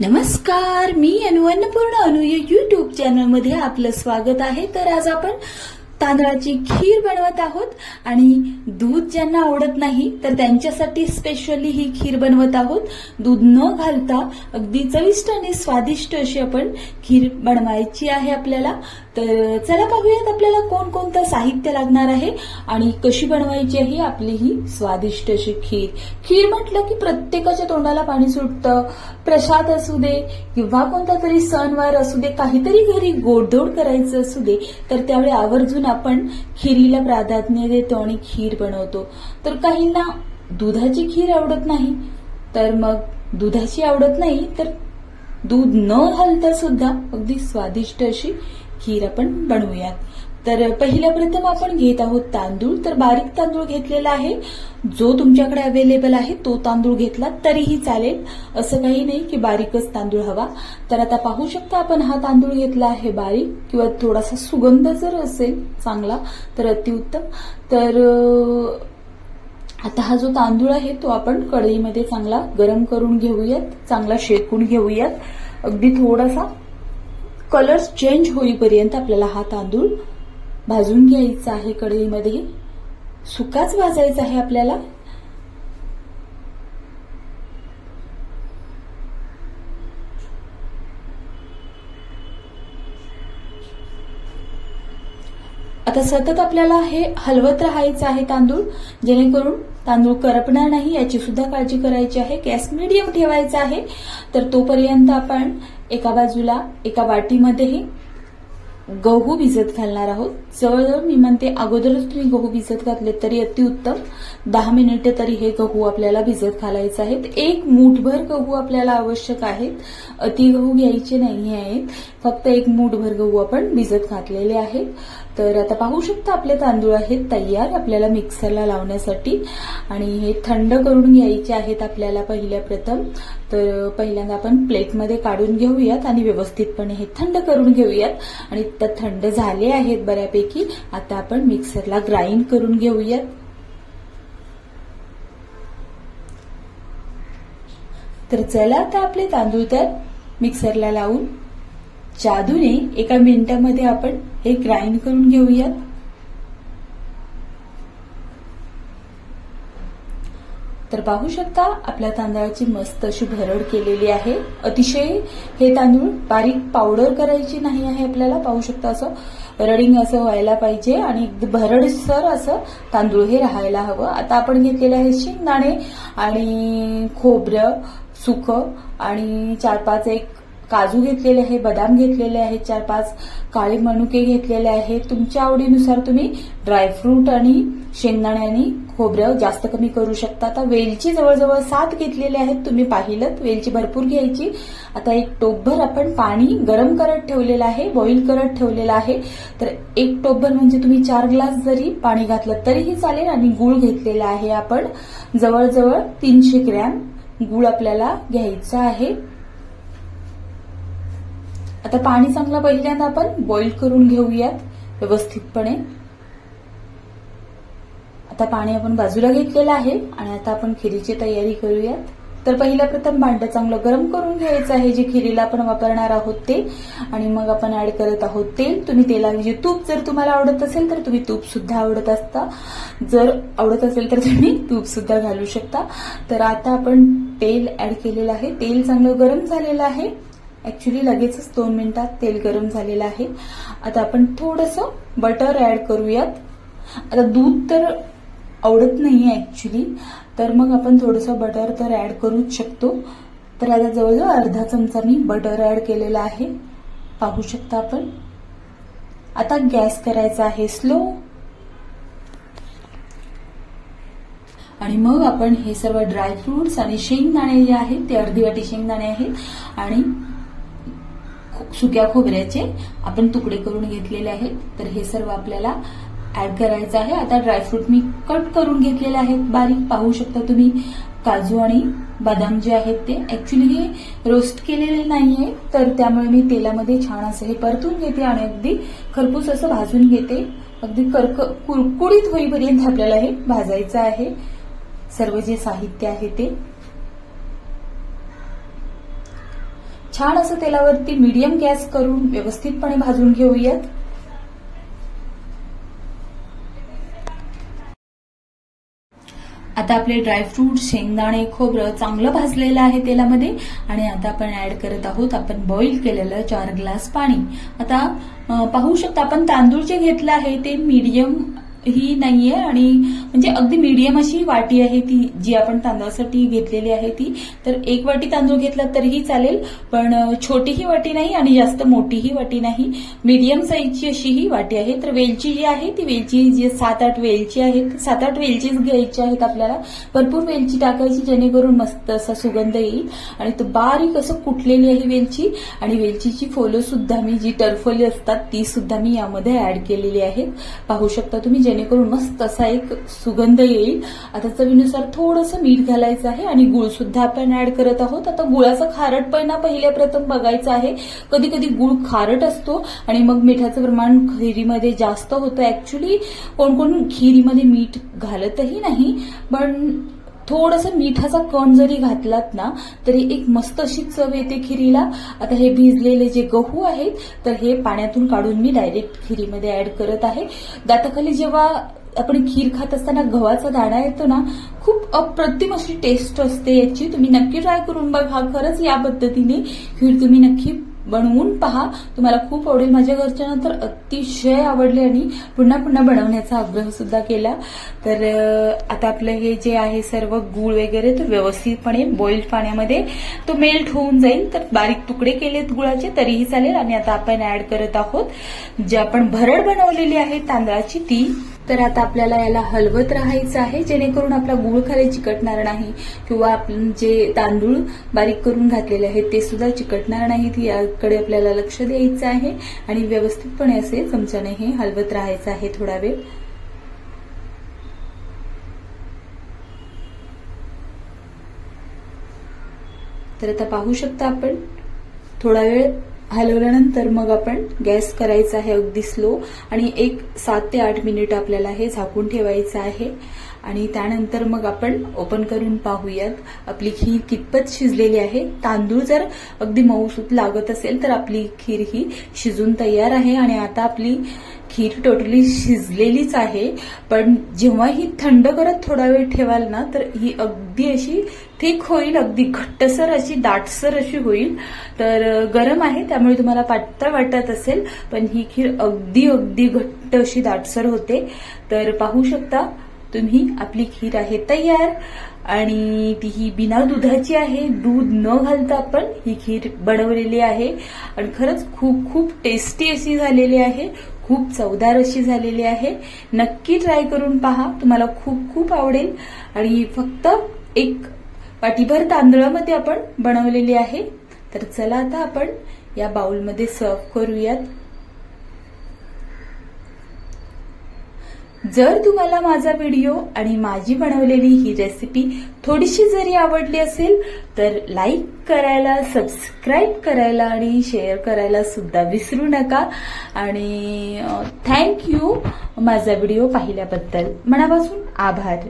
नमस्कार मी अनु अन्नपूर्ण अनु या युट्यूब चॅनलमध्ये आपलं स्वागत आहे. तर आज आपण तांदळाची खीर बनवत आहोत. आणि दूध ज्यांना आवडत नाही तर त्यांच्यासाठी स्पेशली ही खीर बनवत आहोत. दूध न घालता अगदी चविष्ट आणि स्वादिष्ट अशी आपण खीर बनवायची आहे आपल्याला. तर चला पाहूयात आपल्याला कोणकोणतं साहित्य लागणार आहे आणि कशी बनवायची आहे आपली ही स्वादिष्ट अशी खीर. खीर म्हटलं की प्रत्येकाच्या तोंडाला पाणी सुटतं. प्रसाद असू दे किंवा कोणता तरी सणवार असू दे काहीतरी घरी गोडधोड करायचं असू दे तर त्यावेळी आवर्जून आपण खिरीला प्राधान्य देतो आणि खीर बनवतो. तर काहींना दुधाची खीर आवडत नाही तर मग दुधाची आवडत नाही तर दूध न घालता सुद्धा अगदी स्वादिष्ट अशी खीर आपण बनवूयात. तर पहिल्या प्रथम आपण घेत आहोत तांदूळ. तर बारीक तांदूळ घेतलेला आहे. जो तुमच्याकडे अवेलेबल आहे तो तांदूळ घेतला तरीही चालेल. असं काही नाही की बारीकच तांदूळ हवा. तर आता पाहू शकता आपण हा तांदूळ घेतला आहे बारीक किंवा थोडासा सुगंध जर असेल चांगला तर अतिउत्तम तर आता हा जो तांदूळ आहे तो आपण कढईमध्ये चांगला गरम करून घेऊयात. चांगला शेकून घेऊयात. अगदी थोडासा कलर्स चेंज होईपर्यंत आपल्याला हा तांदूळ भाजून घ्यायचं आहे कढईमध्ये? सुकाच भाजायचा आहे आपल्याला? आता सतत आपल्याला हे हलवत राहायचं आहे तांदूळ. जेणेकरून तांदूळ करपणार नाही याची सुद्धा काळजी करायची आहे. गॅस मिडियम ठेवायचा आहे. तर तोपर्यंत आपण एका बाजूला एका वाटीमध्येही गहू भिजत घालणार आहोत. जवळजवळ मी म्हणते अगोदरच तुम्ही गहू भिजत घातले तरी अतिउत्तम दहा मिनिटे तरी हे गहू आपल्याला भिजत घालायचे आहेत. एक मूठभर गहू आपल्याला आवश्यक आहेत. अति गहू घ्यायचे नाही आहेत. फक्त एक मूठभर गहू आपण भिजत घातलेले आहेत. तर आता पाहू शकता आपले तांदूळ आहेत तयार आपल्याला मिक्सरला लावण्यासाठी. आणि हे थंड करून घ्यायचे आहेत आपल्याला पहिल्या प्रथम. तर पहिल्यांदा आपण प्लेटमध्ये काढून घेऊयात आणि व्यवस्थितपणे हे थंड करून घेऊयात. आणि आता थंड झाले आहेत बऱ्यापैकी. आता आपण मिक्सरला ग्राइंड करून घेऊयात. तर चला आता आपले तांदूळ तर मिक्सरला लावून. जादूने एका मिनिटामध्ये आपण हे ग्राइंड करून घेऊयात. तर पाहू शकता आपल्या तांदळाची मस्त अशी भरड केलेली आहे. अतिशय हे तांदूळ बारीक पावडर करायची नाही आहे आपल्याला पाहू शकता असं. रडिंग असं व्हायला पाहिजे आणि एकदम भरडसर असं तांदूळ हे राहायला हवं. आता आपण घेतलेले आहे शेंगदाणे आणि खोबरं सुकं आणि चार पाच एक काजू घेतलेले आहे बदाम घेतलेले आहेत चार पाच काळे मनुके घेतलेले आहेत. तुमच्या आवडीनुसार तुम्ही ड्रायफ्रूट आणि शेंगदाणे आणि खोबरं जास्त कमी करू शकता. आता वेलची जवळजवळ सात घेतलेले आहेत तुम्ही पाहिलं वेलची भरपूर घ्यायची. आता एक टोपभर आपण पाणी गरम करत ठेवलेलं आहे बॉईल करत ठेवलेलं आहे. तर एक टोपभर म्हणजे तुम्ही चार ग्लास जरी पाणी घातलं तरीही चालेल आणि गुळ घेतलेला आहे आपण. जवळजवळ तीनशे ग्रॅम गुळ आपल्याला घ्यायचा आहे. आता पाणी चांगलं पहिल्यांदा आपण बॉईल करून घेऊयात व्यवस्थितपणे. आता पाणी आपण बाजूला घेतलेलं आहे आणि आता आपण खिरीची तयारी करूयात. तर पहिलं प्रथम भांडं चांगलं गरम करून घ्यायचं आहे जे खिरीला आपण वापरणार आहोत ते. आणि मग आपण ऍड करत आहोत तेल. तुम्ही तेलाऐवजी तूप जर तुम्हाला आवडत असेल तर तुम्ही तूप सुद्धा आवडत असता. जर आवडत असेल तर तुम्ही तूप सुद्धा घालू शकता. तर आता आपण तेल ऍड केलेलं आहे. तेल चांगलं गरम झालेलं आहे. ऍक्च्युली लगेचच दोन मिनिटात तेल गरम झालेलं आहे. आता आपण थोडंसं बटर ऍड करूयात. आता दूध तर आवडत नाही ऍक्च्युली तर मग आपण थोडंसं बटर तर ऍड करूच शकतो. तर आता जवळजवळ अर्धा चमचा मी बटर ऍड केलेला आहे. पाहू शकता आपण. आता गॅस करायचा आहे स्लो आणि मग आपण हे सर्व ड्रायफ्रुट्स आणि शेंगदाणे जे आहेत ते अर्धी वाटी शेंगदाणे आहेत. आणि सुक्या खोबऱ्याचे आपण तुकडे करून घेतलेले आहेत. तर हे सर्व आपल्याला ऍड करायचं आहे. आता ड्रायफ्रूट मी कट करून घेतलेले आहेत. बारीक पाहू शकता तुम्ही. काजू आणि बदाम जे आहेत ते. ऍक्च्युली हे रोस्ट केलेले नाहीये. तर त्यामुळे मी तेलामध्ये छान असं हे परतून घेते आणि अगदी खरपूस असं भाजून घेते. अगदी कर्क कुरकुरीत होईपर्यंत आपल्याला हे भाजायचं आहे. सर्व जे साहित्य आहे ते. छान असं तेलावरती मीडियम गॅस करून व्यवस्थितपणे भाजून घेऊयात. आता आपले ड्रायफ्रूट शेंगदाणे खोबरं चांगलं भाजलेलं आहे तेलामध्ये आणि आता आपण ऍड करत आहोत आपण बॉईल केलेलं चार ग्लास पाणी. आता पाहू शकता आपण तांदूळ जे घेतलं आहे ते मीडियम ही नाहीये आणि म्हणजे अगदी मीडियम अशी वाटी आहे ती जी आपण तांदळासाठी घेतलेली आहे ती. तर एक वाटी तांदूळ घेतला तरीही चालेल पण छोटीही वाटी नाही आणि जास्त मोठीही वाटी नाही. मीडियम साईजची अशी ही वाटी आहे. तर वेलची जी आहे ती वेलची जी सात आठ वेलची आहेत. सात आठ वेलचीच घ्यायची आहेत आपल्याला. भरपूर वेलची टाकायची जेणेकरून मस्त असा सुगंध येईल. आणि तो बारीक असं कुटलेली आहे वेलची. आणि वेलचीची फोलं सुद्धा मी जी टरफली असतात ती सुद्धा मी यामध्ये ऍड केलेली आहेत. पाहू शकता तुम्ही जेणेकरून मस्त असा एक सुगंध येईल. आता चवीनुसार थोडंसं मीठ घालायचं आहे आणि गुळ सुद्धा आपण ऍड करत आहोत. आता गुळाचा खारटपणा पहिल्या प्रथम बघायचा आहे. कधी कधी गुळ खारट असतो आणि मग मिठाचं प्रमाण खिरीमध्ये जास्त होतं. ऍक्च्युली कोण कोण खिरीमध्ये मीठ घालतही नाही पण थोडंसं मिठाचा कण जरी घातलात ना तरी एक मस्त अशी चव येते खिरीला. आता हे भिजलेले जे गहू आहेत तर हे पाण्यातून काढून मी डायरेक्ट खिरीमध्ये ऍड करत आहे. दाताखाली जेव्हा आपण खीर खात असताना गव्हाचा दाणा येतो ना खूप अप्रतिम अशी टेस्ट असते याची. तुम्ही नक्की ट्राय करून बघा. खरंच या पद्धतीने खीर तुम्ही नक्की बनवून पहा. तुम्हाला खूप आवडेल. माझ्या घरच्यानं तर अतिशय आवडले आणि पुन्हा पुन्हा बनवण्याचा आग्रह सुद्धा केला. तर आता आपलं हे जे आहे सर्व गूळ वगैरे तो व्यवस्थितपणे बॉईल पाण्यामध्ये तो मेल्ट होऊन जाईल. तर बारीक तुकडे केलेत गुळाचे तरीही चालेल. आणि आता आपण ऍड करत आहोत. जे आपण भरड बनवलेली आहे तांदळाची ती तर आता आपल्याला याला हलवत राहायचं आहे जेणेकरून आपला गुळ खाली चिकटणार नाही किंवा आपण जे तांदूळ बारीक करून घातलेले आहेत ते सुद्धा चिकटणार नाहीत याकडे आपल्याला लक्ष द्यायचं आहे. आणि व्यवस्थितपणे असे चमच्याने हे हलवत राहायचं आहे थोडा वेळ. तर आता पाहू शकता आपण थोडा वेळ. हलवल्यानंतर मग आपण गॅस करायचा आहे अगदी स्लो आणि एक सात ते आठ मिनिट आपल्याला हे झाकून ठेवायचं आहे. आणि त्यानंतर मग आपण ओपन करून पाहूयात. आपली खीर कितपत शिजलेली आहे. तांदूळ जर अगदी मऊसूत लागत असेल तर आपली खीर ही शिजून तयार आहे. आणि आता आपली खीर टोटली शिजलेलीच आहे. पण जेव्हा ही थंड करत थोडा वेळ ठेवाल ना तर ही अगदी अशी थिक होईल अगदी घट्टसर अशी दाटसर अशी होईल. तर गरम आहे त्यामुळे तुम्हाला पातळ वाटत असेल पण ही खीर अगदी अगदी घट्ट अशी दाटसर होते. तर पाहू शकता तुम्ही आपली खीर आहे तयार आणि ती ही बिना दुधाची आहे. दूध न घालता आपण ही खीर बनवलेली आहे. आणि खरंच खूप खूप टेस्टी अशी झालेली आहे. खूप चवदार अशी झालेली आहे. नक्की ट्राय करून पहा. तुम्हाला खूप खूप आवडेल. आणि फक्त एक वाटीभर तांदळामध्ये आपण बनवलेली आहे. तर चला आता आपण या बाउलमध्ये सर्व करूयात. जर तुम्हाला माझा व्हिडिओ आणि माझी बनवलेली ही रेसिपी थोडीशी जरी आवडली असेल तर लाईक करायला सबस्क्राईब करायला आणि शेअर करायला सुद्धा विसरू नका. आणि थँक यू माझा व्हिडिओ पाहिल्याबद्दल. मनापासून आभार.